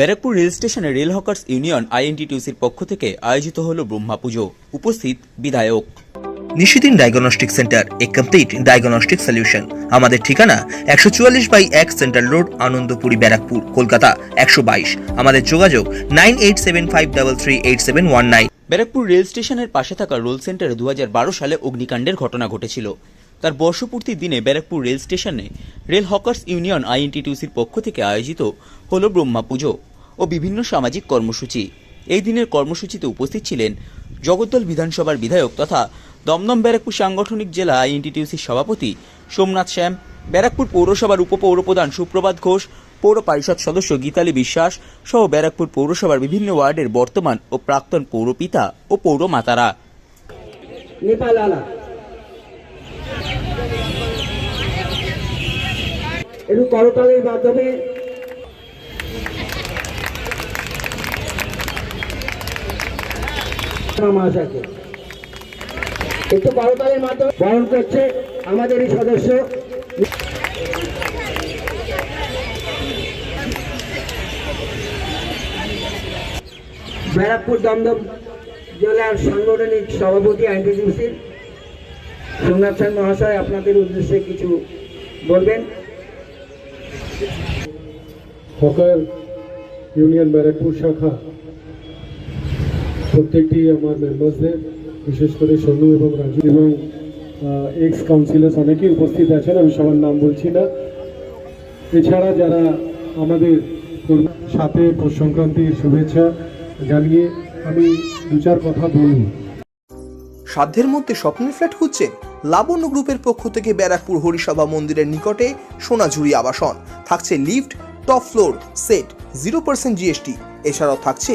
Barrackpore rail স্টেশনে rail hawkers union আইএনটিটিউসির পক্ষ থেকে আয়োজিত হল ব্রহ্মা পুজো। উপস্থিত বিধায়ক। Nishidin diagnostic centre a complete diagnostic solution আমাদের ঠিকানা একশো চুয়াল্লিশ বাই এক সেন্ট্রাল রোড আনন্দপুরি ব্যারাকপুর কলকাতা একশো বাইশ। আমাদের যোগাযোগ nine eight seven five double three eight seven one nine. Barrackpore rail স্টেশনের পাশে থাকা রোল সেন্টারে দু হাজার বারো সালে অগ্নিকাণ্ডের ঘটনা ঘটেছিল। তার বর্ষপূর্তির দিনে ব্যারাকপুর রেল স্টেশনে রেল হকার্স ইউনিয়ন আইএনটিটিউসির পক্ষ থেকে আয়োজিত হল ব্রহ্মা পুজো। ও বিভিন্ন সামাজিক কর্মসূচি। এই দিনের কর্মসূচিতে উপস্থিত ছিলেন জগদ্দল বিধানসভার বিধায়ক তথা দমদম ব্যারাকপুর সাংগঠনিক জেলা আইএনটিটিউসির সভাপতি সোমনাথ শ্যাম, ব্যারাকপুর পৌরসভার উপপৌরপ্রধান সুপ্রভাত ঘোষ, পৌর পরিষদ সদস্য গীতালি বিশ্বাস সহ ব্যারাকপুর পৌরসভার বিভিন্ন ওয়ার্ডের বর্তমান ও প্রাক্তন পৌরপিতা ও পৌর মাতারা। করতালের মাধ্যমে মহাশয়কে। একটু করতালের মাধ্যমে বরণ করছে আমাদের এই সদস্য। ব্যারাকপুর দমদম জেলার সাংগঠনিক সভাপতি আইনটিডিউসির সোমনাথ সেন মহাশয় আপনাদের উদ্দেশ্যে কিছু বলবেন। হকার ইউনিয়ন ব্যারাকপুর শাখা প্রত্যেকটি আমার মেম্বার্সদের বিশেষ করে সনু এবং রাজু এবং এক্স কাউন্সিলার্স অনেকেই উপস্থিত আছেন, আমি সবার নাম বলছি না। এছাড়া যারা আমাদের সাথে পৌষ সংক্রান্তির শুভেচ্ছা জানিয়ে আমি দু চার কথা বলব। সাধ্যের মধ্যে স্বপ্নের ফ্ল্যাট খুঁজছেন লাবণ্য গ্রুপের পক্ষ থেকে ব্যারাকপুর হরিসভা মন্দিরের নিকটে সোনাঝুরি আবাসন। থাকছে lift top floor set zero percent GST এছাড়াও থাকছে